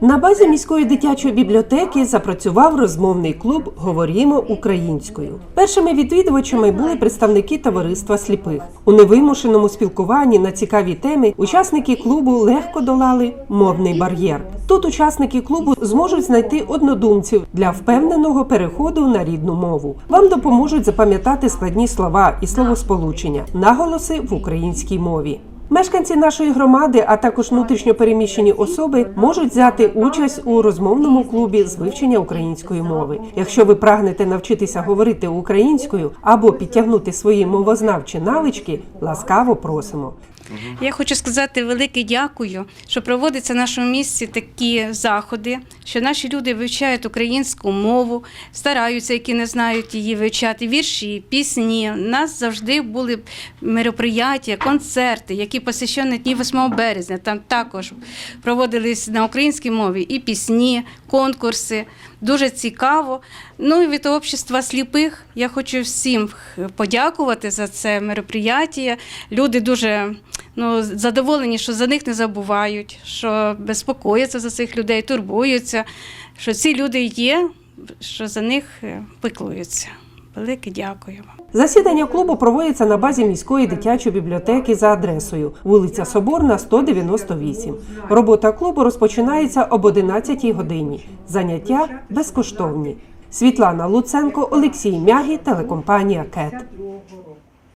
На базі міської дитячої бібліотеки запрацював розмовний клуб Говорімо українською. Першими відвідувачами були представники товариства сліпих. У невимушеному спілкуванні на цікаві теми учасники клубу легко долали мовний бар'єр. Тут учасники клубу зможуть знайти однодумців для впевненого переходу на рідну мову. Вам допоможуть запам'ятати складні слова і словосполучення, наголоси в українській мові. Мешканці нашої громади, а також внутрішньопереміщені особи можуть взяти участь у розмовному клубі з вивчення української мови. Якщо ви прагнете навчитися говорити українською або підтягнути свої мовознавчі навички, ласкаво просимо. Я хочу сказати велике дякую, що проводяться в нашому місті такі заходи, що наші люди вивчають українську мову, стараються, які не знають її вивчати, вірші, пісні. У нас завжди були мероприяття, концерти, які посвящені дні 8 березня. Там також проводились на українській мові і пісні, конкурси. Дуже цікаво. Ну і від общества сліпих я хочу всім подякувати за це мероприятие. Люди дуже ну, задоволені, що за них не забувають, що безпокояться за цих людей, турбуються, що ці люди є, що за них е, піклуються. Велике дякую. Засідання клубу проводиться на базі міської дитячої бібліотеки за адресою вулиця Соборна, 198. Робота клубу розпочинається об 11 годині. Заняття безкоштовні. Світлана Луценко, Олексій Мягі, телекомпанія КЕТ.